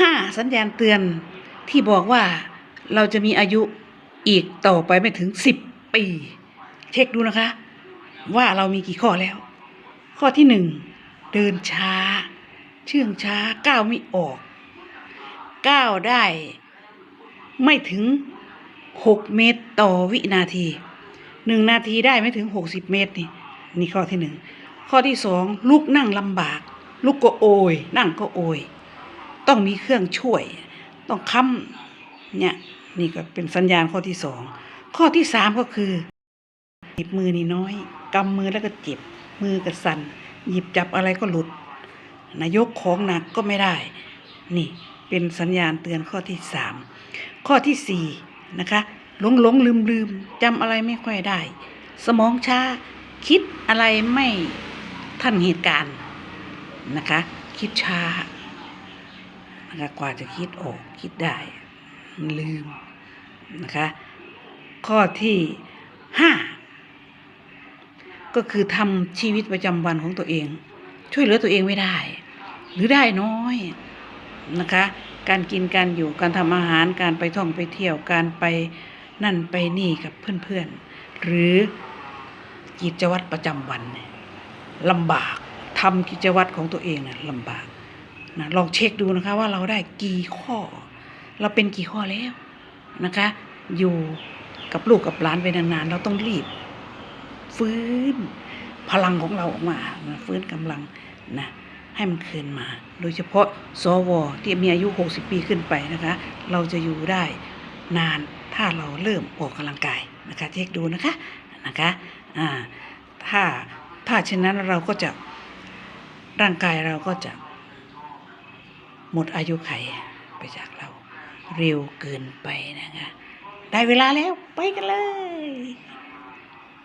ห้าสัญญาณเตือนที่บอกว่าเราจะมีอายุอีกต่อไปไม่ถึงสิบปี เช็คดูนะคะ ว่าเรามีกี่ข้อแล้ว ข้อที่หนึ่งเดินช้า เชื่องช้าก้าวไม่ออก ก้าวได้ ไม่ถึงหกเมตรต่อวินาทีหนึ่งนาทีได้ไม่ถึงหกสิบเมตรนี่นี่ข้อที่หนึ่งข้อที่สองลุกนั่งลำบาก ลุกก็โอย นั่งก็โอย ต้องมีเครื่องช่วย ต้องค้ำเนี่ยนี่ก็เป็นสัญญาณข้อที่สองข้อที่สามก็คือหยิบมือนี่น้อยกำมือแล้วก็เจ็บมือก็สั่นหยิบจับอะไรก็หลุดนายกของหนักก็ไม่ได้ นี่เป็นสัญญาณเตือนข้อที่สามข้อที่สี่นะคะหลงหลงลืมลืมจำอะไรไม่ค่อยได้ สมองช้าคิดอะไรไม่ทันเหตุการณ์นะคะ คิดช้า นะคะกว่าจะคิดออกคิดได้มันลืมนะคะข้อที่ห้าก็คือทำชีวิตประจำวันของตัวเอง ช่วยเหลือตัวเองไม่ได้ หรือได้น้อยนะคะ การกินการอยู่การทำอาหารการไปท่องไปเที่ยวการไปนั่นไปนี่กับเพื่อนๆ หรือกิจวัตรประจำวันลำบากทำกิจวัตรของตัวเองนะลำบาก นะลองเช็คดูนะคะว่าเราได้กี่ข้อ เราเป็นกี่ข้อแล้วนะคะ อยู่กับลูกกับหลานไปนานๆ เราต้องรีบ ฟื้นพลังของเราออกมานะฟื้นกำลังนะให้มันคืนมา โดยเฉพาะสวที่มีอายุ 60 ปีขึ้นไปนะคะ เราจะอยู่ได้นานถ้าเราเริ่มออกกำลังกายนะคะเช็คดูนะคะนะคะอ่าถ้าถ้าเช่นนั้นเราก็จะร่างกายเราก็จะ หมดอายุไขไปจากเรา เร็วเกินไปนะคะ ได้เวลาแล้วไปกันเลย